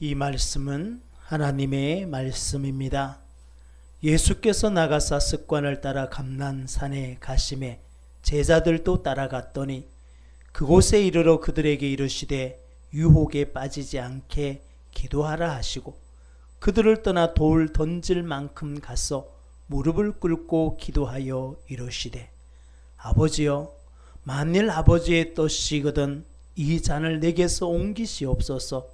이 말씀은 하나님의 말씀입니다. 예수께서 나가사 습관을 따라 감난산에 가심에 제자들도 따라갔더니 그곳에 이르러 그들에게 이르시되 유혹에 빠지지 않게 기도하라 하시고 그들을 떠나 돌 던질 만큼 가서 무릎을 꿇고 기도하여 이르시되 아버지여 만일 아버지의 뜻이거든 이 잔을 내게서 옮기시옵소서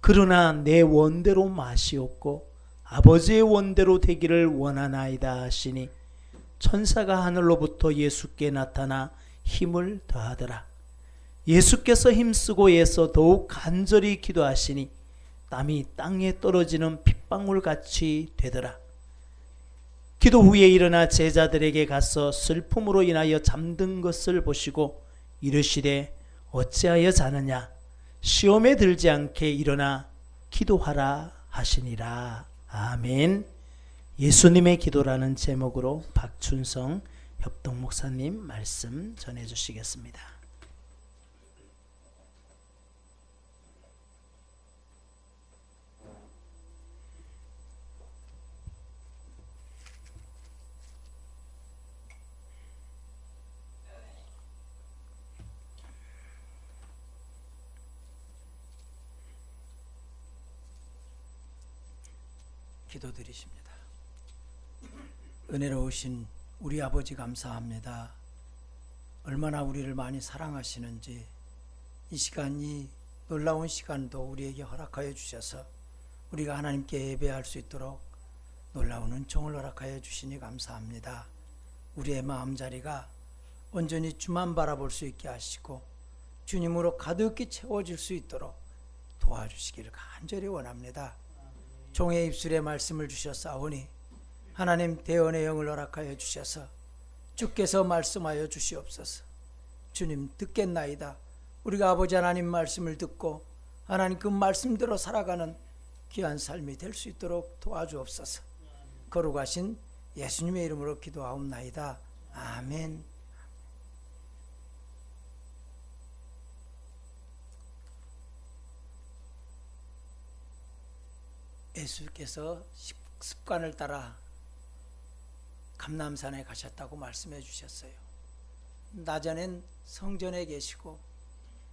그러나 내 원대로 마시옵고 아버지의 원대로 되기를 원하나이다 하시니 천사가 하늘로부터 예수께 나타나 힘을 더하더라. 예수께서 힘쓰고 애써 더욱 간절히 기도하시니 땀이 땅에 떨어지는 핏방울 같이 되더라. 기도 후에 일어나 제자들에게 가서 슬픔으로 인하여 잠든 것을 보시고 이르시되 어찌하여 자느냐 시험에 들지 않게 일어나 기도하라 하시니라. 아멘. 예수님의 기도라는 제목으로 박춘성 협동 목사님 말씀 전해 주시겠습니다. 기도드리십니다. 은혜로우신 우리 아버지 감사합니다. 얼마나 우리를 많이 사랑하시는지 이 시간이 놀라운 시간도 우리에게 허락하여 주셔서 우리가 하나님께 예배할 수 있도록 놀라운 은총을 허락하여 주시니 감사합니다. 우리의 마음자리가 온전히 주만 바라볼 수 있게 하시고 주님으로 가득히 채워질 수 있도록 도와주시기를 간절히 원합니다. 종의 입술에 말씀을 주셨사오니 하나님 대언의 영을 허락하여 주셔서 주께서 말씀하여 주시옵소서. 주님 듣겠나이다. 우리가 아버지 하나님 말씀을 듣고 하나님 그 말씀대로 살아가는 귀한 삶이 될 수 있도록 도와주옵소서. 거룩하신 예수님의 이름으로 기도하옵나이다. 아멘. 예수께서 습관을 따라 감남산에 가셨다고 말씀해 주셨어요. 낮에는 성전에 계시고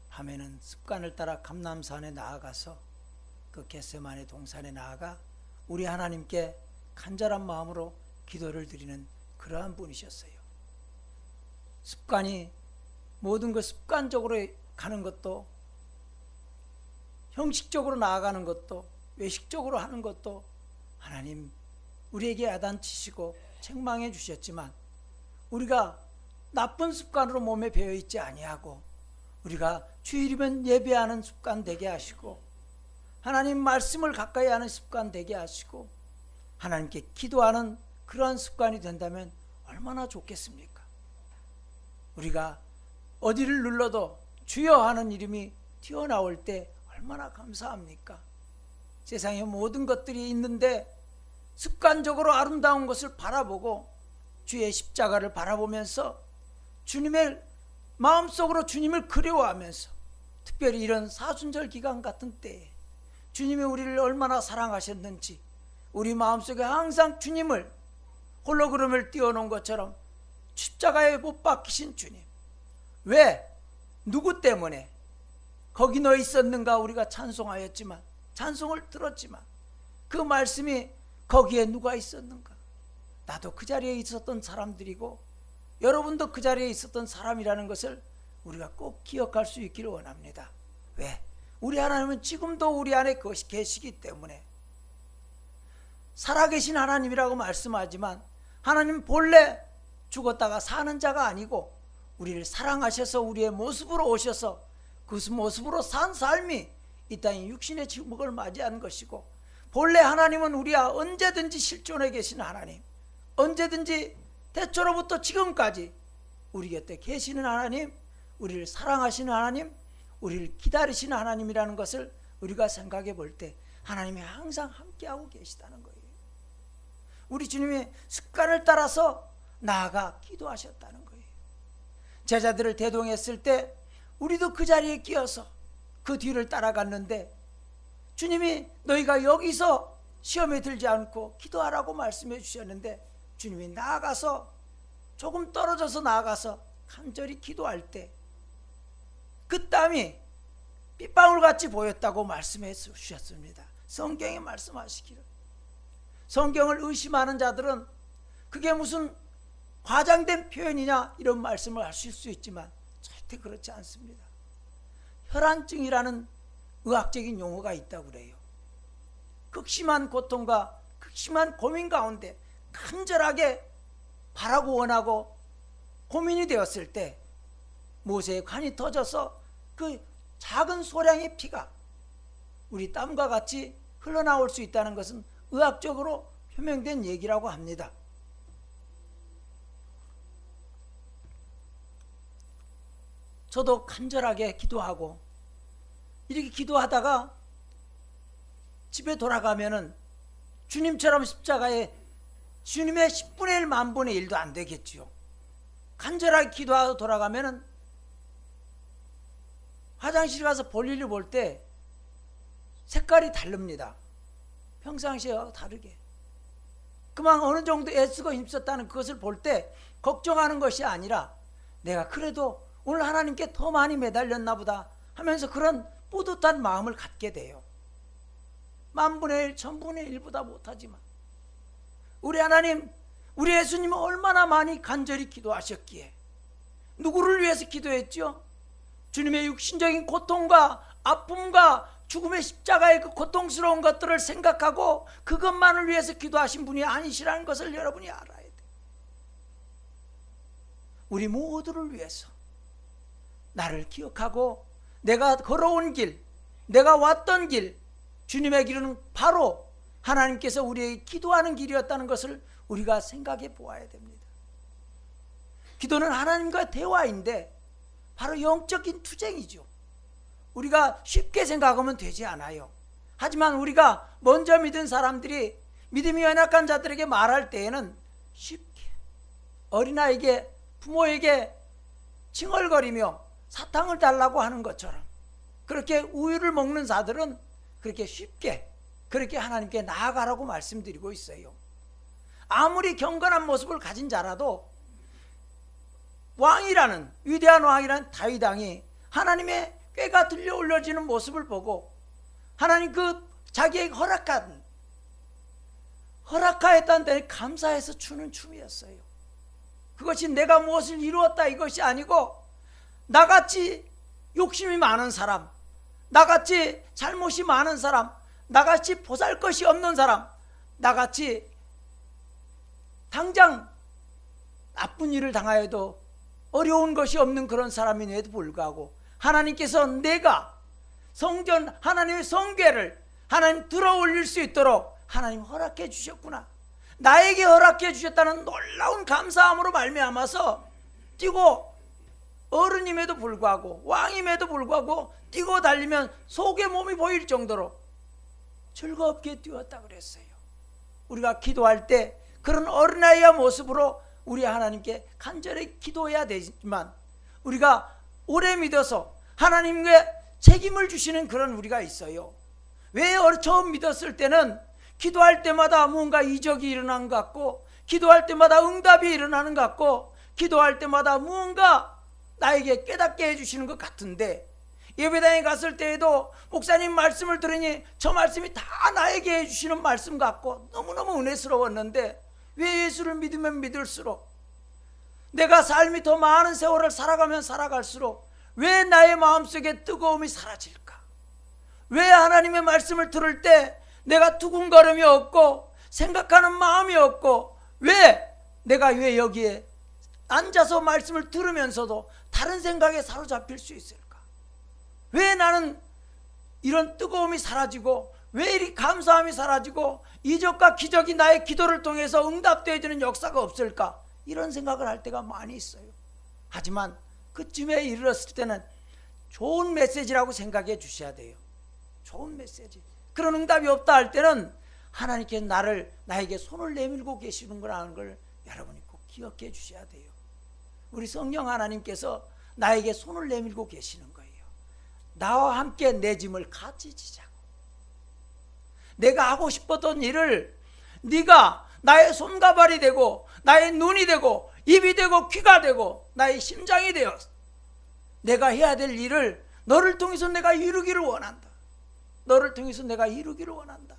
밤에는 습관을 따라 감남산에 나아가서 그 겟세만의 동산에 나아가 우리 하나님께 간절한 마음으로 기도를 드리는 그러한 분이셨어요. 습관이 모든 것 습관적으로 가는 것도 형식적으로 나아가는 것도 외식적으로 하는 것도 하나님 우리에게 야단치시고 책망해 주셨지만 우리가 나쁜 습관으로 몸에 배어 있지 아니하고 우리가 주일이면 예배하는 습관 되게 하시고 하나님 말씀을 가까이 하는 습관 되게 하시고 하나님께 기도하는 그러한 습관이 된다면 얼마나 좋겠습니까? 우리가 어디를 눌러도 주여 하는 이름이 튀어나올 때 얼마나 감사합니까? 세상에 모든 것들이 있는데 습관적으로 아름다운 것을 바라보고 주의 십자가를 바라보면서 주님의 마음속으로 주님을 그리워하면서 특별히 이런 사순절 기간 같은 때에 주님이 우리를 얼마나 사랑하셨는지 우리 마음속에 항상 주님을 홀로그램을 띄워놓은 것처럼 십자가에 못 박히신 주님 왜 누구 때문에 거기 너 있었는가 우리가 찬송하였지만 찬송을 들었지만 그 말씀이 거기에 누가 있었는가? 나도 그 자리에 있었던 사람들이고 여러분도 그 자리에 있었던 사람이라는 것을 우리가 꼭 기억할 수 있기를 원합니다. 왜? 우리 하나님은 지금도 우리 안에 계시기 때문에 살아계신 하나님이라고 말씀하지만 하나님 본래 죽었다가 사는 자가 아니고 우리를 사랑하셔서 우리의 모습으로 오셔서 그 모습으로 산 삶이 이 땅에 육신의 지목을 맞이한 것이고 본래 하나님은 우리와 언제든지 실존해 계신 하나님 언제든지 대초로부터 지금까지 우리 곁에 계시는 하나님 우리를 사랑하시는 하나님 우리를 기다리시는 하나님이라는 것을 우리가 생각해 볼 때 하나님이 항상 함께하고 계시다는 거예요. 우리 주님이 습관을 따라서 나아가 기도하셨다는 거예요. 제자들을 대동했을 때 우리도 그 자리에 끼어서 그 뒤를 따라갔는데 주님이 너희가 여기서 시험에 들지 않고 기도하라고 말씀해 주셨는데 주님이 나아가서 조금 떨어져서 나아가서 간절히 기도할 때 그 땀이 빗방울 같이 보였다고 말씀해 주셨습니다. 성경에 말씀하시기를 성경을 의심하는 자들은 그게 무슨 과장된 표현이냐 이런 말씀을 하실 수 있지만 절대 그렇지 않습니다. 혈안증이라는 의학적인 용어가 있다고 그래요. 극심한 고통과 극심한 고민 가운데 간절하게 바라고 원하고 고민이 되었을 때 모세의 관이 터져서 그 작은 소량의 피가 우리 땀과 같이 흘러나올 수 있다는 것은 의학적으로 표명된 얘기라고 합니다. 저도 간절하게 기도하고 이렇게 기도하다가 집에 돌아가면은 주님처럼 십자가에 주님의 10분의 1 만분의 1도 안 되겠지요. 간절하게 기도하고 돌아가면은 화장실 가서 볼일을 볼 때 색깔이 다릅니다. 평상시와 다르게. 그만 어느 정도 애쓰고 힘썼다는 그것을 볼 때 걱정하는 것이 아니라 내가 그래도 오늘 하나님께 더 많이 매달렸나 보다 하면서 그런 뿌듯한 마음을 갖게 돼요. 만분의 일, 천분의 일보다 못하지만 우리 하나님, 우리 예수님은 얼마나 많이 간절히 기도하셨기에 누구를 위해서 기도했죠? 주님의 육신적인 고통과 아픔과 죽음의 십자가의 그 고통스러운 것들을 생각하고 그것만을 위해서 기도하신 분이 아니시라는 것을 여러분이 알아야 돼요. 우리 모두를 위해서 나를 기억하고 내가 걸어온 길, 내가 왔던 길, 주님의 길은 바로 하나님께서 우리에게 기도하는 길이었다는 것을 우리가 생각해 보아야 됩니다. 기도는 하나님과 대화인데 바로 영적인 투쟁이죠. 우리가 쉽게 생각하면 되지 않아요. 하지만 우리가 먼저 믿은 사람들이 믿음이 연약한 자들에게 말할 때에는 쉽게 어린아이에게 부모에게 칭얼거리며 사탕을 달라고 하는 것처럼 그렇게 우유를 먹는 자들은 그렇게 쉽게 그렇게 하나님께 나아가라고 말씀드리고 있어요. 아무리 경건한 모습을 가진 자라도 왕이라는 위대한 왕이라는 다윗 왕이 하나님의 꾀가 들려 올려지는 모습을 보고 하나님 그 자기에게 허락한 허락하였다는 데 감사해서 추는 춤이었어요. 그것이 내가 무엇을 이루었다 이것이 아니고 나같이 욕심이 많은 사람, 나같이 잘못이 많은 사람, 나같이 보잘 것이 없는 사람, 나같이 당장 나쁜 일을 당하여도 어려운 것이 없는 그런 사람임에도 불구하고 하나님께서 내가 성전 하나님의 성궤를 하나님 들어 올릴 수 있도록 하나님 허락해 주셨구나. 나에게 허락해 주셨다는 놀라운 감사함으로 말미암아서 뛰고 어른임에도 불구하고 왕임에도 불구하고 뛰고 달리면 속의 몸이 보일 정도로 즐겁게 뛰었다 그랬어요. 우리가 기도할 때 그런 어린아이의 모습으로 우리 하나님께 간절히 기도해야 되지만 우리가 오래 믿어서 하나님께 책임을 주시는 그런 우리가 있어요. 왜 처음 믿었을 때는 기도할 때마다 뭔가 이적이 일어난 것 같고 기도할 때마다 응답이 일어나는 것 같고 기도할 때마다 무언가 나에게 깨닫게 해주시는 것 같은데 예배당에 갔을 때에도 목사님 말씀을 들으니 저 말씀이 다 나에게 해주시는 말씀 같고 너무너무 은혜스러웠는데 왜 예수를 믿으면 믿을수록 내가 삶이 더 많은 세월을 살아가면 살아갈수록 왜 나의 마음속에 뜨거움이 사라질까? 왜 하나님의 말씀을 들을 때 내가 두근거림이 없고 생각하는 마음이 없고 왜 내가 왜 여기에 앉아서 말씀을 들으면서도 다른 생각에 사로잡힐 수 있을까? 왜 나는 이런 뜨거움이 사라지고 왜 이리 감사함이 사라지고 이적과 기적이 나의 기도를 통해서 응답되어지는 역사가 없을까? 이런 생각을 할 때가 많이 있어요. 하지만 그쯤에 이르렀을 때는 좋은 메시지라고 생각해 주셔야 돼요. 좋은 메시지. 그런 응답이 없다 할 때는 하나님께 나를 나에게 손을 내밀고 계시는구나 걸 여러분이 꼭 기억해 주셔야 돼요. 우리 성령 하나님께서 나에게 손을 내밀고 계시는 거예요. 나와 함께 내 짐을 같이 지자고 내가 하고 싶었던 일을 네가 나의 손과 발이 되고 나의 눈이 되고 입이 되고 귀가 되고 나의 심장이 되어 내가 해야 될 일을 너를 통해서 내가 이루기를 원한다. 너를 통해서 내가 이루기를 원한다.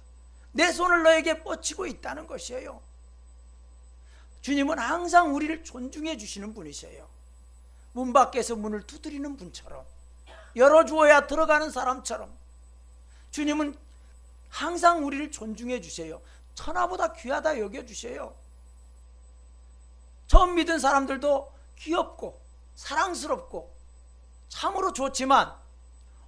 내 손을 너에게 뻗치고 있다는 것이에요. 주님은 항상 우리를 존중해 주시는 분이세요. 문 밖에서 문을 두드리는 분처럼 열어주어야 들어가는 사람처럼 주님은 항상 우리를 존중해 주세요. 천하보다 귀하다 여겨 주세요. 처음 믿은 사람들도 귀엽고 사랑스럽고 참으로 좋지만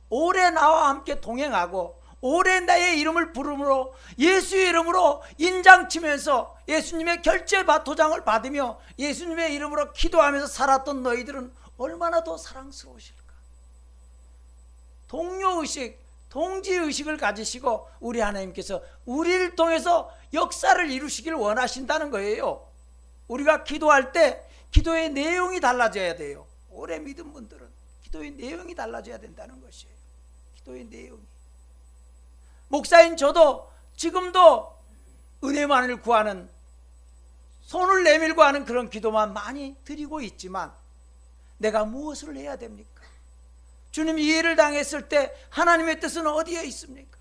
오래 나와 함께 동행하고 오래 나의 이름을 부름으로 예수의 이름으로 인장치면서 예수님의 결제 바토장을 받으며 예수님의 이름으로 기도하면서 살았던 너희들은 얼마나 더 사랑스러우실까? 동료의식, 동지의식을 가지시고 우리 하나님께서 우리를 통해서 역사를 이루시길 원하신다는 거예요. 우리가 기도할 때 기도의 내용이 달라져야 돼요. 오래 믿은 분들은 기도의 내용이 달라져야 된다는 것이에요. 기도의 내용이. 목사인 저도 지금도 은혜만을 구하는 손을 내밀고 하는 그런 기도만 많이 드리고 있지만 내가 무엇을 해야 됩니까? 주님이 이해를 당했을 때 하나님의 뜻은 어디에 있습니까?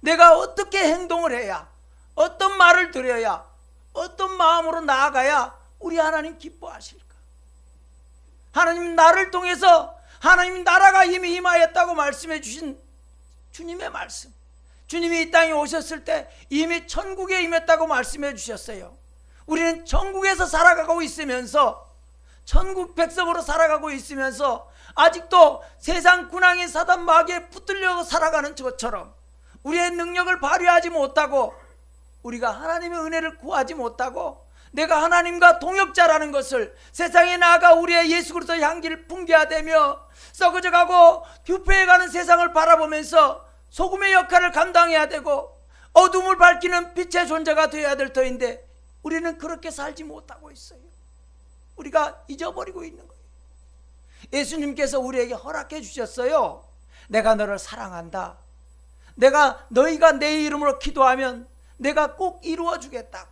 내가 어떻게 행동을 해야 어떤 말을 드려야 어떤 마음으로 나아가야 우리 하나님 기뻐하실까? 하나님 나를 통해서 하나님 나라가 이미 임하였다고 말씀해 주신 주님의 말씀. 주님이 이 땅에 오셨을 때 이미 천국에 임했다고 말씀해 주셨어요. 우리는 천국에서 살아가고 있으면서 천국 백성으로 살아가고 있으면서 아직도 세상 군왕인 사단 마귀에 붙들려 살아가는 것처럼 우리의 능력을 발휘하지 못하고 우리가 하나님의 은혜를 구하지 못하고 내가 하나님과 동역자라는 것을 세상에 나아가 우리의 예수 그리스도의 향기를 풍겨야 되며 썩어져가고 규폐해가는 세상을 바라보면서 소금의 역할을 감당해야 되고 어둠을 밝히는 빛의 존재가 되어야 될 터인데 우리는 그렇게 살지 못하고 있어요. 우리가 잊어버리고 있는 거예요. 예수님께서 우리에게 허락해 주셨어요. 내가 너를 사랑한다. 내가 너희가 내 이름으로 기도하면 내가 꼭 이루어 주겠다고.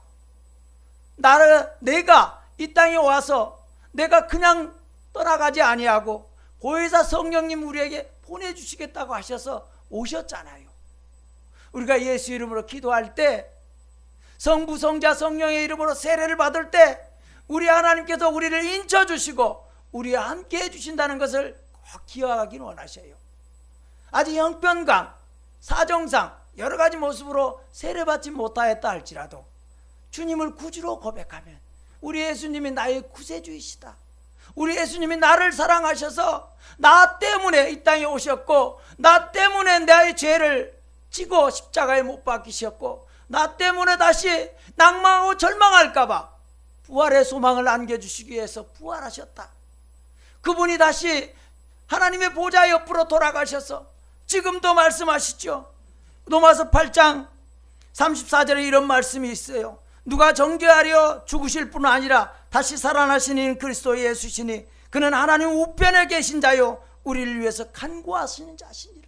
나를 내가 이 땅에 와서 내가 그냥 떠나가지 아니하고 보혜사 성령님 우리에게 보내 주시겠다고 하셔서 오셨잖아요. 우리가 예수 이름으로 기도할 때 성부 성자 성령의 이름으로 세례를 받을 때 우리 하나님께서 우리를 인쳐 주시고 우리와 함께 해 주신다는 것을 꼭 기억하기를 원하셔요. 아직 형편강, 사정상 여러 가지 모습으로 세례받지 못하였다 할지라도 주님을 구주로 고백하면 우리 예수님이 나의 구세주이시다. 우리 예수님이 나를 사랑하셔서 나 때문에 이 땅에 오셨고 나 때문에 나의 죄를 지고 십자가에 못 박히셨고 나 때문에 다시 낭망하고 절망할까봐 부활의 소망을 안겨주시기 위해서 부활하셨다. 그분이 다시 하나님의 보좌 옆으로 돌아가셔서 지금도 말씀하시죠. 로마서 8장 34절에 이런 말씀이 있어요. 누가 정죄하려 죽으실 뿐 아니라 다시 살아나시는 그리스도 예수시니 그는 하나님 우편에 계신 자요 우리를 위해서 간구하시는 자시니라.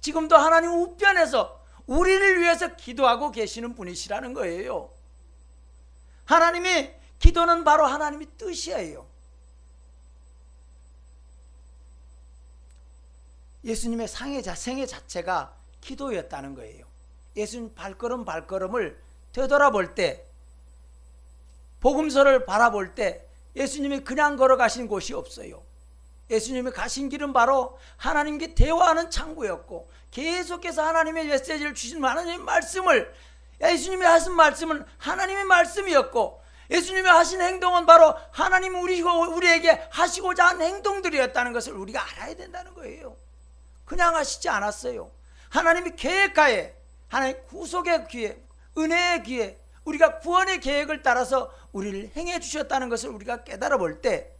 지금도 하나님 우편에서 우리를 위해서 기도하고 계시는 분이시라는 거예요. 하나님이 기도는 바로 하나님의 뜻이에요. 예수님의 상해 자 생애 자체가 기도였다는 거예요. 예수님 발걸음 발걸음을 되돌아볼 때 복음서를 바라볼 때 예수님이 그냥 걸어가신 곳이 없어요. 예수님이 가신 길은 바로 하나님께 대화하는 창구였고 계속해서 하나님의 메시지를 주신 하나님의 말씀을 예수님이 하신 말씀은 하나님의 말씀이었고 예수님이 하신 행동은 바로 하나님 우리 우리에게 하시고자 한 행동들이었다는 것을 우리가 알아야 된다는 거예요. 그냥 하시지 않았어요. 하나님이 계획하에 하나님 구속의 기회, 은혜의 기회, 우리가 구원의 계획을 따라서 우리를 행해 주셨다는 것을 우리가 깨달아 볼 때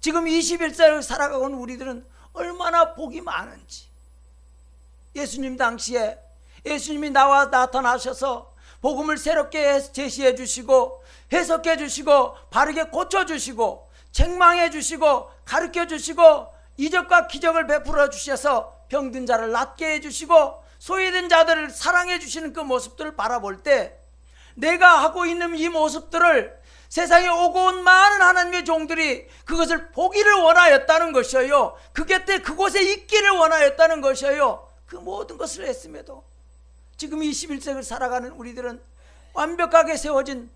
지금 21세를 살아가고 있는 우리들은 얼마나 복이 많은지. 예수님 당시에 예수님이 나와 나타나셔서 복음을 새롭게 제시해 주시고 해석해 주시고 바르게 고쳐 주시고 책망해 주시고 가르쳐 주시고 이적과 기적을 베풀어 주셔서 병든 자를 낫게 해 주시고 소외된 자들을 사랑해 주시는 그 모습들을 바라볼 때 내가 하고 있는 이 모습들을 세상에 오고 온 많은 하나님의 종들이 그것을 보기를 원하였다는 것이에요. 그 곁에 그곳에 있기를 원하였다는 것이에요. 그 모든 것을 했음에도 지금 21세기를 살아가는 우리들은 완벽하게 세워진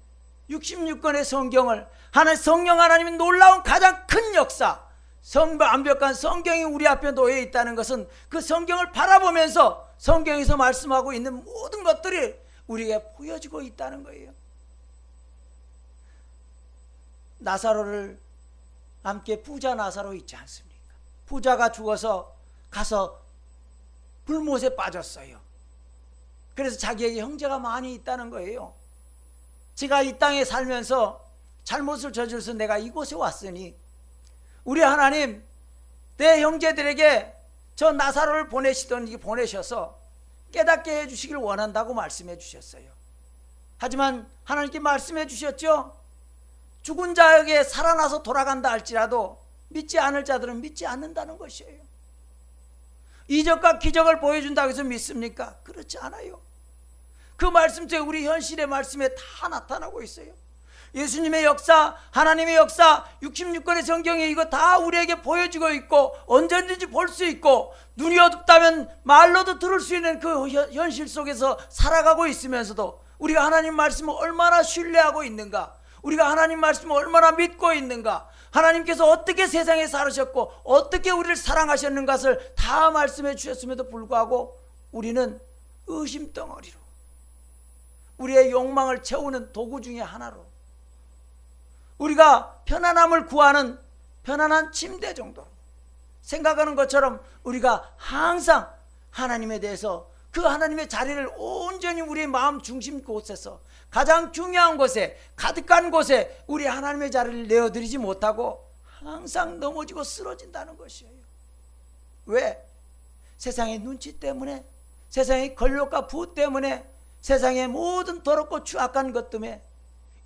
66권의 성경을 하나님 성령 하나님의 놀라운 가장 큰 역사 성 완벽한 성경이 우리 앞에 놓여 있다는 것은 그 성경을 바라보면서 성경에서 말씀하고 있는 모든 것들이 우리에게 보여지고 있다는 거예요. 나사로를 함께 부자 나사로 있지 않습니까? 부자가 죽어서 가서 불못에 빠졌어요. 그래서 자기에게 형제가 많이 있다는 거예요. 제가 이 땅에 살면서 잘못을 저질러서 내가 이곳에 왔으니 우리 하나님 내 형제들에게 저 나사로를 보내시던 보내셔서 깨닫게 해주시길 원한다고 말씀해 주셨어요. 하지만 하나님께 말씀해 주셨죠. 죽은 자에게 살아나서 돌아간다 할지라도 믿지 않을 자들은 믿지 않는다는 것이에요. 이적과 기적을 보여준다고 해서 믿습니까? 그렇지 않아요. 그 말씀 속에 우리 현실의 말씀에 다 나타나고 있어요. 예수님의 역사, 하나님의 역사, 66권의 성경에 이거 다 우리에게 보여지고 있고 언제든지 볼 수 있고 눈이 어둡다면 말로도 들을 수 있는 그 현- 현실 속에서 살아가고 있으면서도 우리가 하나님 말씀을 얼마나 신뢰하고 있는가 우리가 하나님 말씀을 얼마나 믿고 있는가? 하나님께서 어떻게 세상에 살으셨고 어떻게 우리를 사랑하셨는가를 다 말씀해 주셨음에도 불구하고 우리는 의심 덩어리로 우리의 욕망을 채우는 도구 중의 하나로 우리가 편안함을 구하는 편안한 침대 정도 생각하는 것처럼 우리가 항상 하나님에 대해서 그 하나님의 자리를 온전히 우리의 마음 중심 곳에서 가장 중요한 곳에 가득한 곳에 우리 하나님의 자리를 내어드리지 못하고 항상 넘어지고 쓰러진다는 것이에요. 왜? 세상의 눈치 때문에 세상의 권력과 부 때문에 세상의 모든 더럽고 추악한 것 때문에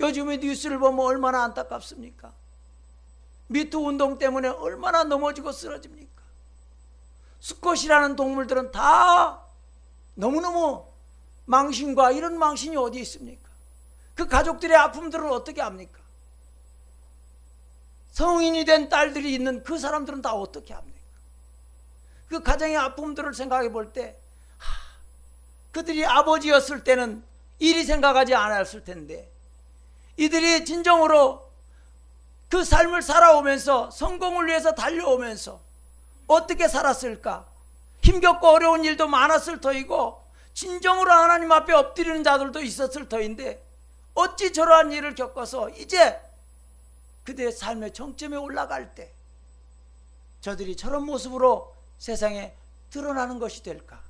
요즘에 뉴스를 보면 얼마나 안타깝습니까? 미투 운동 때문에 얼마나 넘어지고 쓰러집니까? 수컷이라는 동물들은 다 너무너무 망신과 이런 망신이 어디 있습니까? 그 가족들의 아픔들은 어떻게 합니까? 성인이 된 딸들이 있는 그 사람들은 다 어떻게 합니까? 그 가정의 아픔들을 생각해 볼 때, 그들이 아버지였을 때는 일이 생각하지 않았을 텐데, 이들이 진정으로 그 삶을 살아오면서 성공을 위해서 달려오면서 어떻게 살았을까? 힘겹고 어려운 일도 많았을 터이고 진정으로 하나님 앞에 엎드리는 자들도 있었을 터인데 어찌 저러한 일을 겪어서 이제 그들의 삶의 정점에 올라갈 때 저들이 저런 모습으로 세상에 드러나는 것이 될까?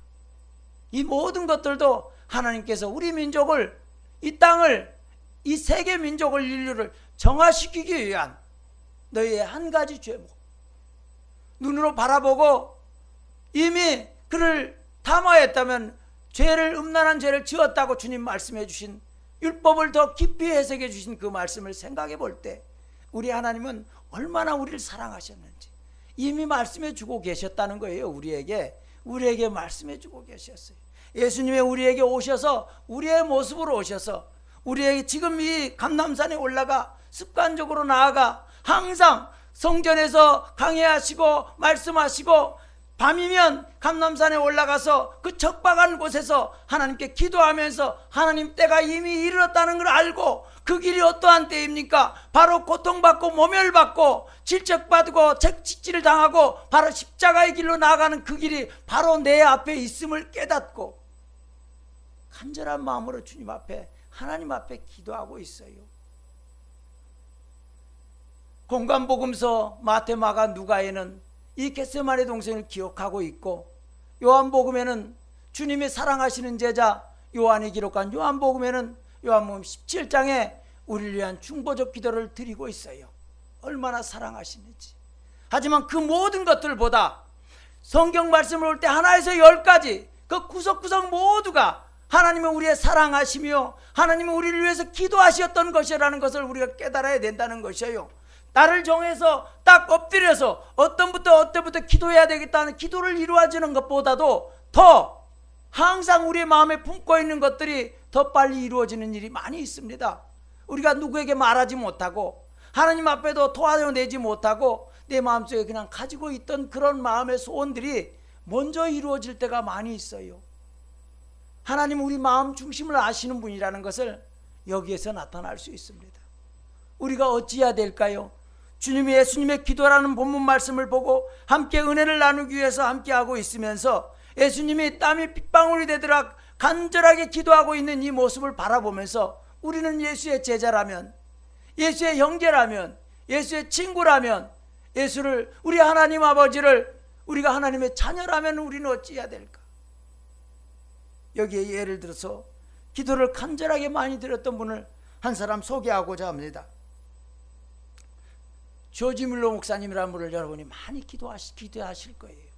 이 모든 것들도 하나님께서 우리 민족을 이 땅을 이 세계 민족을 인류를 정화시키기 위한 너희의 한 가지 죄목 눈으로 바라보고 이미 그를 담아했다면 죄를 음란한 죄를 지었다고 주님 말씀해 주신 율법을 더 깊이 해석해 주신 그 말씀을 생각해 볼 때 우리 하나님은 얼마나 우리를 사랑하셨는지 이미 말씀해 주고 계셨다는 거예요 우리에게. 우리에게 말씀해 주고 계셨어요. 예수님이 우리에게 오셔서 우리의 모습으로 오셔서 우리에게 지금 이 감남산에 올라가 습관적으로 나아가 항상 성전에서 강해하시고 말씀하시고 밤이면 감남산에 올라가서 그 적박한 곳에서 하나님께 기도하면서 하나님 때가 이미 이르렀다는 걸 알고 그 길이 어떠한 때입니까? 바로 고통받고 모멸받고 질책받고 책찍질을 당하고 바로 십자가의 길로 나아가는 그 길이 바로 내 앞에 있음을 깨닫고 간절한 마음으로 주님 앞에 하나님 앞에 기도하고 있어요. 공간복음서 마테마가 누가에는 이 겟세마네 동생을 기억하고 있고 요한복음에는 주님이 사랑하시는 제자 요한이 기록한 요한복음에는 요한복음 17장에 우리를 위한 중보적 기도를 드리고 있어요. 얼마나 사랑하시는지. 하지만 그 모든 것들보다 성경 말씀을 볼때 하나에서 열까지 그 구석구석 모두가 하나님은 우리의 사랑하시며 하나님은 우리를 위해서 기도하셨던 것이라는 것을 우리가 깨달아야 된다는 것이에요. 나를 정해서 딱 엎드려서 어떤부터 어때부터 기도해야 되겠다는 기도를 이루어지는 것보다도 더 항상 우리의 마음에 품고 있는 것들이 더 빨리 이루어지는 일이 많이 있습니다. 우리가 누구에게 말하지 못하고 하나님 앞에도 도와내지 못하고 내 마음속에 그냥 가지고 있던 그런 마음의 소원들이 먼저 이루어질 때가 많이 있어요. 하나님 우리 마음 중심을 아시는 분이라는 것을 여기에서 나타날 수 있습니다. 우리가 어찌해야 될까요? 주님이 예수님의 기도라는 본문 말씀을 보고 함께 은혜를 나누기 위해서 함께 하고 있으면서 예수님이 땀이 빗방울이 되더라 간절하게 기도하고 있는 이 모습을 바라보면서 우리는 예수의 제자라면 예수의 형제라면 예수의 친구라면 예수를 우리 하나님 아버지를 우리가 하나님의 자녀라면 우리는 어찌해야 될까? 여기에 예를 들어서 기도를 간절하게 많이 드렸던 분을 한 사람 소개하고자 합니다. 조지 밀로 목사님이라는 분을 여러분이 많이 기도하시, 기도하실 거예요.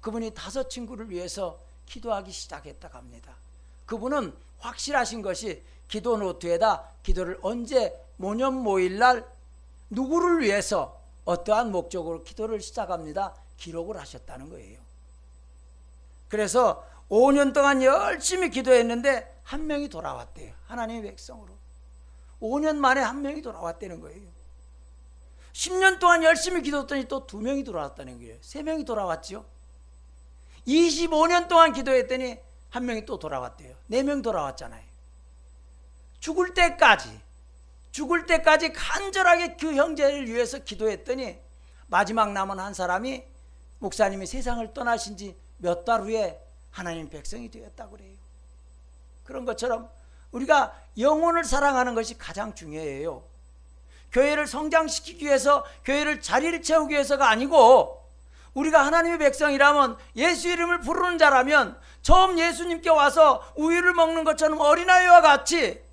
그분이 다섯 친구를 위해서 기도하기 시작했다고 합니다. 그분은 확실하신 것이 기도 노트에다 기도를 언제 모년 모일날 누구를 위해서 어떠한 목적으로 기도를 시작합니다. 기록을 하셨다는 거예요. 그래서 5년 동안 열심히 기도했는데 한 명이 돌아왔대요. 하나님의 백성으로. 5년 만에 한 명이 돌아왔다는 거예요. 10년 동안 열심히 기도했더니 또 두 명이 돌아왔다는 거예요. 세 명이 돌아왔죠. 25년 동안 기도했더니 한 명이 또 돌아왔대요. 네 명 돌아왔잖아요. 죽을 때까지 죽을 때까지 간절하게 그 형제를 위해서 기도했더니 마지막 남은 한 사람이 목사님이 세상을 떠나신 지 몇 달 후에 하나님 백성이 되었다고 그래요. 그런 것처럼 우리가 영혼을 사랑하는 것이 가장 중요해요. 교회를 성장시키기 위해서 교회를 자리를 채우기 위해서가 아니고 우리가 하나님의 백성이라면 예수 이름을 부르는 자라면 처음 예수님께 와서 우유를 먹는 것처럼 어린아이와 같이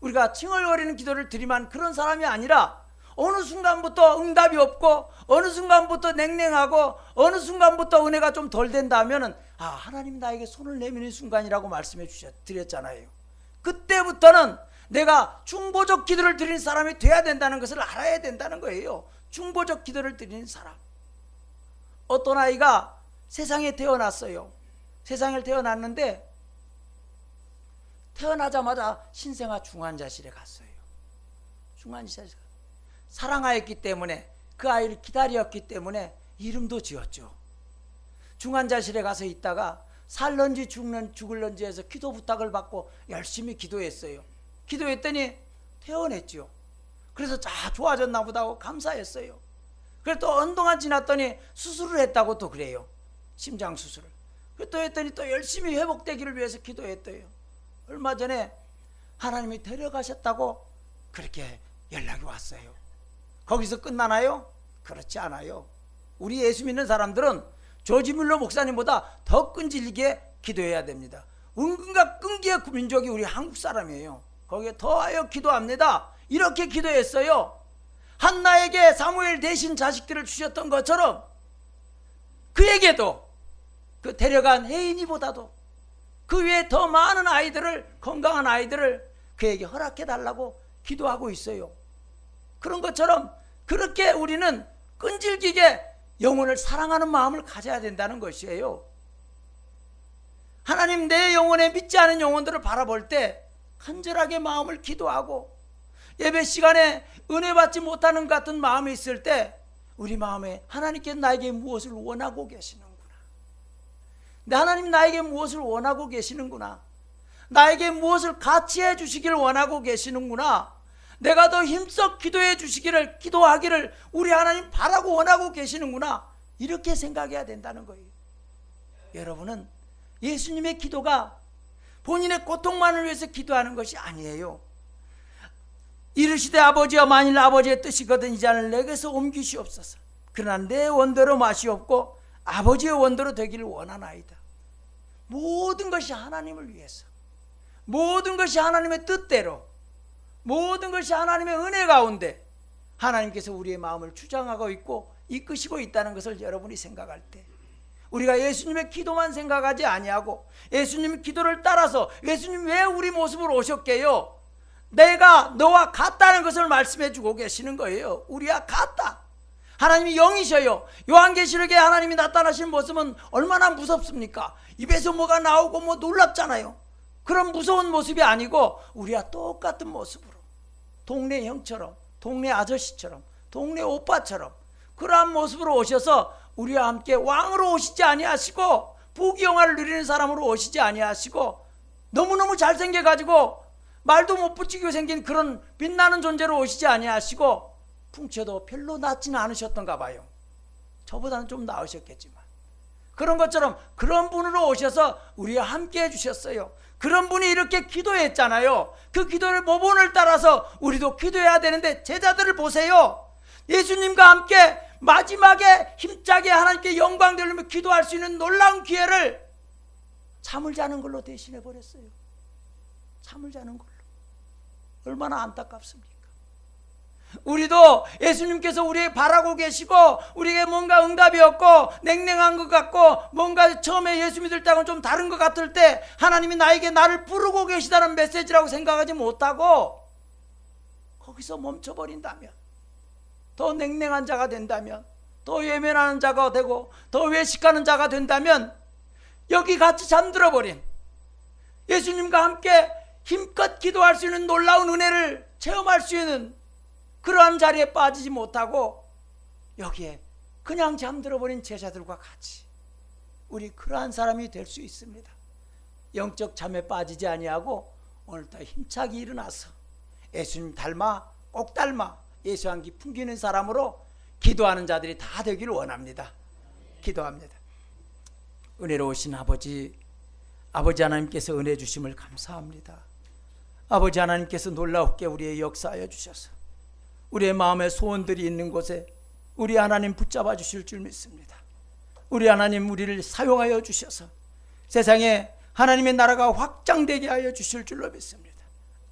우리가 칭얼거리는 기도를 드리만 그런 사람이 아니라 어느 순간부터 응답이 없고 어느 순간부터 냉랭하고 어느 순간부터 은혜가 좀 덜 된다면은 아 하나님 나에게 손을 내미는 순간이라고 말씀해 주셨 드렸잖아요. 그때부터는 내가 중보적 기도를 드리는 사람이 돼야 된다는 것을 알아야 된다는 거예요. 중보적 기도를 드리는 사람. 어떤 아이가 세상에 태어났어요. 세상을 태어났는데 태어나자마자 신생아 중환자실에 갔어요. 중환자실 사랑하였기 때문에 그 아이를 기다렸기 때문에 이름도 지었죠. 중환자실에 가서 있다가 살런지 죽는 죽을런지 해서 기도 부탁을 받고 열심히 기도했어요. 기도했더니 퇴원했죠. 그래서 자 좋아졌나 보다 하고 감사했어요. 그래서 또 한동안 지났더니 수술을 했다고 또 그래요. 심장 수술을. 그또 했더니 또 열심히 회복되기를 위해서 기도했대요. 얼마 전에 하나님이 데려가셨다고 그렇게 연락이 왔어요. 거기서 끝나나요? 그렇지 않아요. 우리 예수 믿는 사람들은 조지 물러 목사님보다 더 끈질기게 기도해야 됩니다. 은근과 끈기의 민족이 우리 한국 사람이에요. 거기에 더하여 기도합니다. 이렇게 기도했어요. 한나에게 사무엘 대신 자식들을 주셨던 것처럼 그에게도 그 데려간 혜인이보다도 그 외에 더 많은 아이들을 건강한 아이들을 그에게 허락해 달라고 기도하고 있어요. 그런 것처럼 그렇게 우리는 끈질기게 영혼을 사랑하는 마음을 가져야 된다는 것이에요. 하나님 내 영혼에 믿지 않은 영혼들을 바라볼 때 간절하게 마음을 기도하고 예배 시간에 은혜 받지 못하는 같은 마음이 있을 때 우리 마음에 하나님께 나에게 무엇을 원하고 계시는구나. 내 하나님 나에게 무엇을 원하고 계시는구나. 나에게 무엇을 같이 해 주시기를 원하고 계시는구나. 내가 더 힘써 기도해 주시기를 기도하기를 우리 하나님 바라고 원하고 계시는구나. 이렇게 생각해야 된다는 거예요. 여러분은 예수님의 기도가 본인의 고통만을 위해서 기도하는 것이 아니에요. 이르시되 아버지와 만일 아버지의 뜻이거든 이 잔을 내게서 옮기시옵소서. 그러나 내 원대로 마시옵고 아버지의 원대로 되기를 원하나이다. 모든 것이 하나님을 위해서, 모든 것이 하나님의 뜻대로, 모든 것이 하나님의 은혜 가운데 하나님께서 우리의 마음을 주장하고 있고 이끄시고 있다는 것을 여러분이 생각할 때 우리가 예수님의 기도만 생각하지 아니하고 예수님의 기도를 따라서 예수님 왜 우리 모습으로 오셨게요? 내가 너와 같다는 것을 말씀해 주고 계시는 거예요. 우리와 같다. 하나님이 영이셔요. 요한계시록에 하나님이 나타나신 모습은 얼마나 무섭습니까? 입에서 뭐가 나오고 뭐 놀랍잖아요. 그런 무서운 모습이 아니고 우리와 똑같은 모습으로 동네 형처럼 동네 아저씨처럼 동네 오빠처럼 그러한 모습으로 오셔서 우리와 함께 왕으로 오시지 아니하시고 부귀영화를 누리는 사람으로 오시지 아니하시고 너무너무 잘생겨 가지고 말도 못 붙이고 생긴 그런 빛나는 존재로 오시지 아니하시고 풍채도 별로 낮지는 않으셨던가 봐요. 저보다는 좀 나으셨겠지만 그런 것처럼 그런 분으로 오셔서 우리와 함께 해주셨어요. 그런 분이 이렇게 기도했잖아요. 그 기도를 모본을 따라서 우리도 기도해야 되는데 제자들을 보세요. 예수님과 함께 마지막에 힘차게 하나님께 영광 돌리며 기도할 수 있는 놀라운 기회를 잠을 자는 걸로 대신해 버렸어요. 잠을 자는 걸로. 얼마나 안타깝습니까? 우리도 예수님께서 우리에게 바라고 계시고 우리에게 뭔가 응답이 없고 냉랭한 것 같고 뭔가 처음에 예수 믿을 때하고는 좀 다른 것 같을 때 하나님이 나에게 나를 부르고 계시다는 메시지라고 생각하지 못하고 거기서 멈춰버린다면 더 냉랭한 자가 된다면 더 외면하는 자가 되고 더 외식하는 자가 된다면 여기 같이 잠들어 버린 예수님과 함께 힘껏 기도할 수 있는 놀라운 은혜를 체험할 수 있는 그러한 자리에 빠지지 못하고 여기에 그냥 잠들어 버린 제자들과 같이 우리 그러한 사람이 될 수 있습니다. 영적 잠에 빠지지 아니하고 오늘따라 힘차게 일어나서 예수님 닮아 꼭 닮아 예수 한기 풍기는 사람으로 기도하는 자들이 다 되기를 원합니다. 기도합니다. 은혜로우신 아버지, 아버지 하나님께서 은혜 주심을 감사합니다. 아버지 하나님께서 놀랍게 우리의 역사하여 주셔서 우리의 마음의 소원들이 있는 곳에 우리 하나님 붙잡아 주실 줄 믿습니다. 우리 하나님 우리를 사용하여 주셔서 세상에 하나님의 나라가 확장되게 하여 주실 줄로 믿습니다.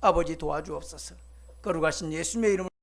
아버지 도와주옵소서. 거룩하신 예수님의 이름으로